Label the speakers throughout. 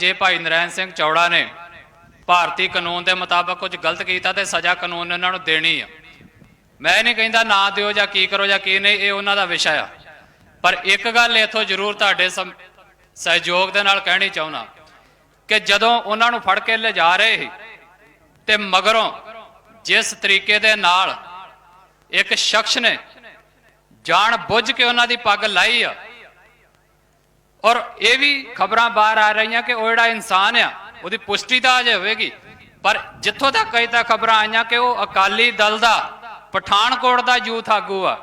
Speaker 1: ਜੇ ਭਾਈ ਨਰੈਣ ਸਿੰਘ ਚੌੜਾ ਨੇ ਭਾਰਤੀ ਕਾਨੂੰਨ ਦੇ ਮੁਤਾਬਕ ਕੁਝ ਗਲਤ ਕੀਤਾ ਤੇ ਸਜ਼ਾ ਕਾਨੂੰਨ ਨੇ ਉਹਨਾਂ ਨੂੰ ਦੇਣੀ ਆ। ਮੈਂ ਨਹੀਂ ਕਹਿੰਦਾ ਨਾ ਦਿਓ ਜਾਂ ਕੀ ਕਰੋ ਜਾਂ ਕੀ ਨਹੀਂ, ਇਹ ਉਹਨਾਂ ਦਾ ਵਿਸ਼ਾ ਆ। ਪਰ ਇੱਕ ਗੱਲ ਇਥੋਂ ਜ਼ਰੂਰ ਤੁਹਾਡੇ ਸਹਿਯੋਗ ਦੇ ਨਾਲ ਕਹਿਣੀ ਚਾਹੁੰਦਾ ਕਿ ਜਦੋਂ ਉਹਨਾਂ ਨੂੰ ਫੜ ਕੇ ਲਿਜਾ ਰਹੇ ਸੀ ਤੇ ਮਗਰੋਂ ਜਿਸ ਤਰੀਕੇ ਦੇ ਨਾਲ ਇੱਕ ਸ਼ਖਸ ਨੇ ਜਾਣ ਬੁੱਝ ਕੇ ਉਹਨਾਂ ਦੀ ਪੱਗ ਲਾਈ ਆ ਔਰ ਇਹ ਵੀ ਖਬਰਾਂ ਬਾਹਰ ਆ ਰਹੀਆਂ ਕਿ ਉਹ ਜਿਹੜਾ ਇਨਸਾਨ ਆ, ਉਹਦੀ ਪੁਸ਼ਟੀ ਤਾਂ ਅਜੇ ਹੋਵੇਗੀ। ਪਰ ਜਿੱਥੋਂ ਤੱਕ ਅਜੇ ਤੱਕ ਖਬਰਾਂ ਆਈਆਂ ਕਿ ਉਹ ਅਕਾਲੀ ਦਲ ਦਾ, ਪਠਾਨਕੋਟ ਦਾ ਯੂਥ ਆਗੂ ਆ।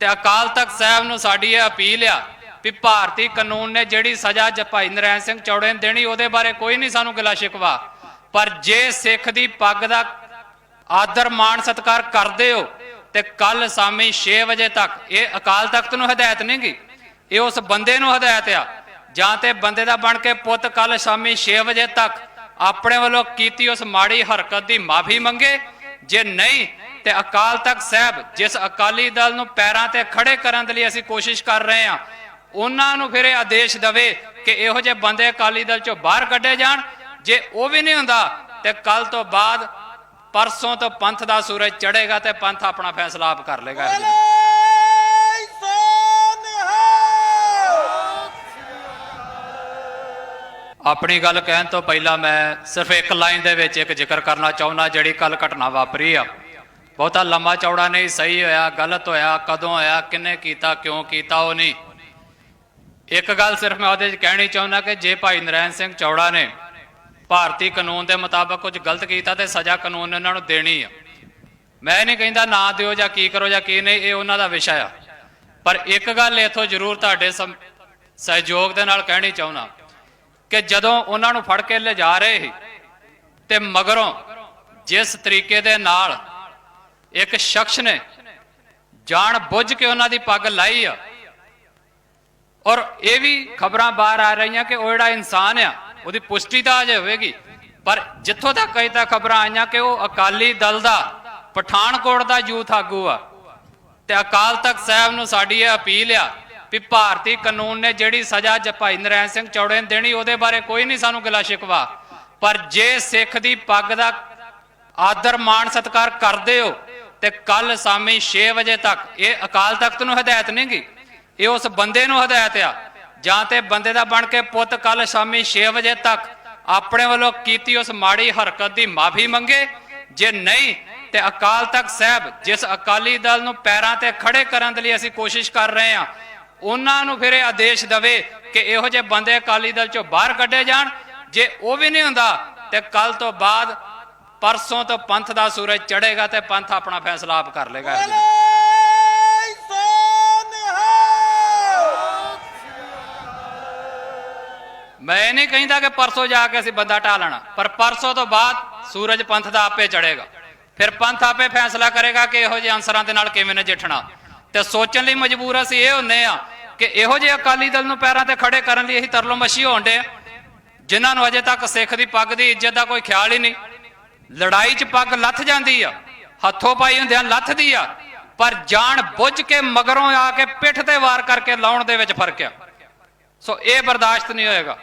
Speaker 1: ਤੇ ਅਕਾਲ ਤਖਤ ਸਾਹਿਬ ਨੂੰ ਸਾਡੀ ਇਹ ਅਪੀਲ ਆ ਵੀ ਭਾਰਤੀ ਕਾਨੂੰਨ ਨੇ ਜਿਹੜੀ ਸਜ਼ਾ ਜ ਭਾਈ ਨਰੈਣ ਸਿੰਘ ਚੌੜੇ ਨੂੰ ਦੇਣੀ, ਉਹਦੇ ਬਾਰੇ ਕੋਈ ਨਹੀਂ ਸਾਨੂੰ ਗਿਲਾ ਸ਼ਿਕਵਾ। ਪਰ ਜੇ ਸਿੱਖ ਦੀ ਪੱਗ ਦਾ ਆਦਰ, ਮਾਣ, ਸਤਕਾਰ ਕਰਦੇ ਹੋ, ਤੇ ਕੱਲ ਸ਼ਾਮੀ 6 ਵਜੇ ਤੱਕ ਇਹ ਅਕਾਲ ਤਖਤ ਨੂੰ ਹਦਾਇਤ ਨਹੀਂ ਗੀ ਇਹ ਉਸ ਬੰਦੇ ਨੂੰ ਹਦਾਇਤ ਆ। ਜਾਂ ਤੇ ਬੰਦੇ ਦਾ ਬਣ ਕੇ ਪੁੱਤ ਕੱਲ ਸ਼ਾਮੀ 6 ਵਜੇ ਤੱਕ ਆਪਣੇ ਵੱਲੋਂ ਕੀਤੀ ਉਸ ਮਾੜੀ ਹਰਕਤ ਦੀ ਮਾਫੀ ਮੰਗੇ। ਜੇ ਨਹੀਂ, ਤੇ ਅਕਾਲ ਤਖਤ ਸਾਹਿਬ ਜਿਸ ਅਕਾਲੀ ਦਲ ਨੂੰ ਪੈਰਾਂ ਤੇ ਖੜੇ ਕਰਨ ਦੇ ਲਈ ਅਸੀਂ ਕੋਸ਼ਿਸ਼ ਕਰ ਰਹੇ ਹਾਂ, ਉਹਨਾਂ ਨੂੰ ਫਿਰ ਇਹ ਆਦੇਸ਼ ਦਵੇ ਕਿ ਇਹੋ ਜਿਹੇ ਬੰਦੇ ਅਕਾਲੀ ਦਲ ਚੋਂ ਬਾਹਰ ਕੱਢੇ ਜਾਣ। ਜੇ ਉਹ ਵੀ ਨਹੀਂ ਹੁੰਦਾ, ਤੇ ਕੱਲ ਤੋਂ ਬਾਅਦ ਪਰਸੋਂ ਤੋਂ ਪੰਥ ਦਾ ਸੂਰਜ ਚੜੇਗਾ ਤੇ ਪੰਥ ਆਪਣਾ ਫੈਸਲਾ ਆਪ ਕਰ ਲੇਗਾ ਆਪਣੀ ਗੱਲ ਕਹਿਣ ਤੋਂ ਪਹਿਲਾਂ ਮੈਂ ਸਿਰਫ ਇੱਕ ਲਾਈਨ ਦੇ ਵਿੱਚ ਇੱਕ ਜ਼ਿਕਰ ਕਰਨਾ ਚਾਹੁੰਦਾ ਜਿਹੜੀ ਕੱਲ ਘਟਨਾ ਵਾਪਰੀ ਆ। ਬਹੁਤਾ ਲੰਮਾ ਚੌੜਾ ਨਹੀਂ, ਸਹੀ ਹੋਇਆ, ਗਲਤ ਹੋਇਆ, ਕਦੋਂ ਹੋਇਆ ਕਿੰਨੇ ਕੀਤਾ, ਕਿਉਂ ਕੀਤਾ ਉਹ ਨਹੀਂ। ਇੱਕ ਗੱਲ ਸਿਰਫ ਮੈਂ ਉਹਦੇ 'ਚ ਕਹਿਣੀ ਚਾਹੁੰਦਾ ਕਿ ਜੇ ਭਾਈ ਨਰੈਣ ਸਿੰਘ ਚੌੜਾ ਨੇ ਭਾਰਤੀ ਕਾਨੂੰਨ ਦੇ ਮੁਤਾਬਕ ਕੁਝ ਗਲਤ ਕੀਤਾ ਤੇ ਸਜ਼ਾ ਕਾਨੂੰਨ ਨੇ ਉਹਨਾਂ ਨੂੰ ਦੇਣੀ ਆ। ਮੈਂ ਨਹੀਂ ਕਹਿੰਦਾ ਨਾ ਦਿਓ ਜਾਂ ਕੀ ਕਰੋ ਜਾਂ ਕੀ ਨਹੀਂ, ਇਹ ਉਹਨਾਂ ਦਾ ਵਿਸ਼ਾ ਆ। ਪਰ ਇੱਕ ਗੱਲ ਇਥੋਂ ਜ਼ਰੂਰ ਤੁਹਾਡੇ ਸਮ- ਸਹਿਯੋਗ ਦੇ ਨਾਲ ਕਹਿਣੀ ਚਾਹੁੰਦਾ। ਕਿ ਜਦੋਂ ਉਹਨਾਂ ਨੂੰ ਫੜ ਕੇ ਲਿਜਾ ਰਹੇ ਸੀ ਤੇ ਮਗਰੋਂ ਜਿਸ ਤਰੀਕੇ ਦੇ ਨਾਲ ਇੱਕ ਸ਼ਖਸ ਨੇ ਜਾਣ ਬੁੱਝ ਕੇ ਉਹਨਾਂ ਦੀ ਪੱਗ ਲਾਈ ਆ, ਔਰ ਇਹ ਵੀ ਖਬਰਾਂ ਬਾਹਰ ਆ ਰਹੀਆਂ ਕਿ ਉਹ ਜਿਹੜਾ ਇਨਸਾਨ ਆ, ਉਹਦੀ ਪੁਸ਼ਟੀ ਤਾਂ ਅਜੇ ਹੋਵੇਗੀ, ਪਰ ਜਿੱਥੋਂ ਤੱਕ ਅਜੇ ਤੱਕ ਖਬਰਾਂ ਆਈਆਂ ਕਿ ਉਹ ਅਕਾਲੀ ਦਲ ਦਾ, ਪਠਾਨਕੋਟ ਦਾ ਯੂਥ ਆਗੂ ਆ, ਤੇ ਅਕਾਲ ਤਖਤ ਸਾਹਿਬ ਨੂੰ ਸਾਡੀ ਇਹ ਅਪੀਲ ਆ ਵੀ ਭਾਰਤੀ ਕਾਨੂੰਨ ਨੇ ਜਿਹੜੀ ਸਜ਼ਾ ਜ ਭਾਈ ਨਰੈਣ ਸਿੰਘ ਚੌੜੇ ਨੂੰ ਦੇਣੀ, ਉਹਦੇ ਬਾਰੇ ਕੋਈ ਨਹੀਂ ਸਾਨੂੰ ਗਿਲਾ ਸ਼ਿਕਵਾ। ਪਰ ਜੇ ਸਿੱਖ ਦੀ ਪੱਗ ਦਾ ਆਦਰ, ਮਾਣ, ਸਤਕਾਰ ਕਰਦੇ ਹੋ, ਤੇ ਕੱਲ ਸ਼ਾਮੀ 6 ਵਜੇ ਤੱਕ, ਇਹ ਅਕਾਲ ਤਖਤ ਨੂੰ ਹਦਾਇਤ ਨਹੀਂ ਗੀ? ਇਹ ਉਸ ਬੰਦੇ ਨੂੰ ਹਦਾਇਤ ਆ? ਜਾਂ ਤੇ ਬੰਦੇ ਦਾ ਬਣ ਕੇ ਪੁੱਤ ਕੱਲ ਸ਼ਾਮੀ 6 ਵਜੇ ਤੱਕ ਆਪਣੇ ਵੱਲੋਂ ਕੀਤੀ ਉਸ ਮਾੜੀ ਹਰਕਤ ਦੀ ਮਾਫੀ ਮੰਗੇ? ਜੇ ਨਹੀਂ, ਤੇ ਅਕਾਲ ਤਖਤ ਸਾਹਿਬ, ਜਿਸ ਅਕਾਲੀ ਦਲ ਨੂੰ ਪੈਰਾਂ ਤੇ ਖੜੇ ਕਰਨ ਦੇ ਲਈ ਅਸੀਂ ਕੋਸ਼ਿਸ਼ ਕਰ ਰਹੇ ਹਾਂ ਉਹਨਾਂ ਨੂੰ ਫਿਰ ਇਹ ਆਦੇਸ਼ ਦਵੇ ਕਿ ਇਹੋ ਜਿਹੇ ਬੰਦੇ ਅਕਾਲੀ ਦਲ ਚੋਂ ਬਾਹਰ ਕੱਢੇ ਜਾਣ। ਜੇ ਉਹ ਵੀ ਨਹੀਂ ਹੁੰਦਾ ਤੇ ਕੱਲ ਤੋਂ ਬਾਅਦ ਪਰਸੋਂ ਤੋਂ ਪੰਥ ਦਾ ਸੂਰਜ ਚੜ੍ਹੇਗਾ ਤੇ ਪੰਥ ਆਪਣਾ ਫੈਸਲਾ ਆਪ ਕਰ ਲੇਗਾ ਮੈਂ ਨਹੀਂ ਕਹਿੰਦਾ ਕਿ ਪਰਸੋਂ ਜਾ ਕੇ ਅਸੀਂ ਬੰਦਾ ਢਾ ਲੈਣਾ ਪਰ ਪਰਸੋਂ ਤੋਂ ਬਾਅਦ ਸੂਰਜ ਪੰਥ ਦਾ ਆਪੇ ਚੜ੍ਹੇਗਾ। ਫਿਰ ਪੰਥ ਆਪੇ ਫੈਸਲਾ ਕਰੇਗਾ ਕਿ ਇਹੋ ਜਿਹੇ ਅਨਸਰਾਂ ਦੇ ਨਾਲ ਕਿਵੇਂ ਨਜਿੱਠਣਾ। ਤੇ ਸੋਚਣ ਲਈ ਮਜਬੂਰ ਅਸੀਂ ਇਹ ਹੁੰਨੇ ਆ ਕਿ ਇਹੋ ਜਿਹੇ ਅਕਾਲੀ ਦਲ ਨੂੰ ਪੈਰਾਂ ਤੇ ਖੜੇ ਕਰਨ ਲਈ ਅਸੀਂ ਤਰਲੋ ਮੱਛੀ ਹੋਣ ਡੇ ਜਿਨ੍ਹਾਂ ਨੂੰ ਅਜੇ ਤੱਕ ਸਿੱਖ ਦੀ ਪੱਗ ਦੀ ਇੱਜ਼ਤ ਦਾ ਕੋਈ ਖਿਆਲ ਹੀ ਨਹੀਂ। ਲੜਾਈ 'ਚ ਪੱਗ ਲੱਥ ਜਾਂਦੀ ਆ, ਹੱਥੋਂ ਪਾਈ ਹੁੰਦਿਆਂ ਲੱਥਦੀ ਆ, ਪਰ ਜਾਣ ਬੁੱਝ ਕੇ ਮਗਰੋਂ ਆ ਕੇ ਪਿੱਠ ਤੇ ਵਾਰ ਕਰਕੇ ਲਾਉਣ ਦੇ ਵਿੱਚ ਫ਼ਰਕ ਆ। ਸੋ ਇਹ ਬਰਦਾਸ਼ਤ ਨਹੀਂ ਹੋਏਗਾ।